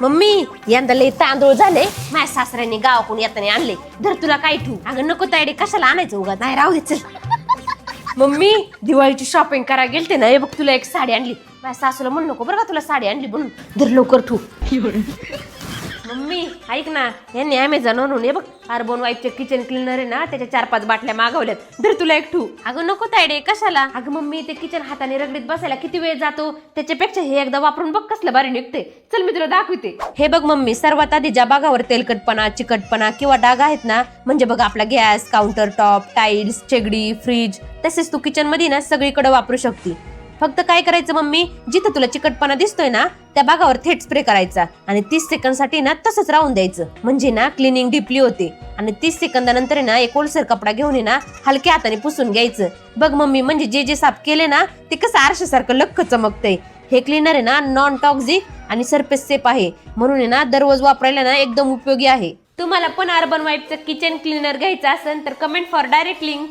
Mummy यंदा लय तांदूळ झाले. माझ्या सासऱ्याने गावाकडून येताना आणले. धर तुला काय ठेवू? अगं नको तायडे कशाला आणायचं उगा नाही राहू दे चल. मम्मी दिवाळीची शॉपिंग करायला गेलते ना हे बघ तुला एक साडी आणली. माझ्या सासूला म्हणू नको बरं का तुला साडी आणली म्हणून. धर लवकर ठू मम्मी ऐक ना यांनी अमेझॉन वरून हे बघ अर्बन वाईफचे किचन क्लिनर आहे ना त्याच्या चार पाच बाटल्या मागवल्यात. धर तुला एक ठू. अगं नको तायडे कशाला? अगं मम्मी ते किचन हाताने रगडीत बसायला किती वेळ जातो? त्याच्यापेक्षा हे एकदा वापरून बघ कसलं भारी निघते चल मी तुला दाखवते. हे बघ मम्मी सर्वात आधी ज्या भागावर तेलकटपणा चिकटपणा किंवा डाग आहेत ना म्हणजे बघ आपला गॅस काउंटर टॉप टाईल्स शेगडी फ्रीज तसेच तू किचनमध्ये ना सगळीकडे वापरू शकते. फक्त काय करायचं मम्मी? जिथं तुला चिकटपणा दिसतोय ना त्या भागावर थेट स्प्रे करायचा. आणि तीस सेकंदसाठी ना तसंच राहून द्यायचं. म्हणजे ना क्लिनिंग डीपली होते. आणि तीस सेकंदानंतर आहे ना एक ओलसर कपडा घेऊन ना हलक्या हाताने पुसून घ्यायचं. बघ मम्मी म्हणजे जे जे साफ केले ना ते कसं आरशासारखं लख्ख चमकतंय. हे क्लिनर आहे ना नॉन टॉक्झिक आणि सरफेस सेफ आहे. म्हणून आहे ना दररोज वापरायला ना एकदम उपयोगी आहे. तुम्हाला पण अर्बन वाईटचं किचन क्लिनर घ्यायचं असेल तर कमेंट फॉर डायरेक्ट लिंक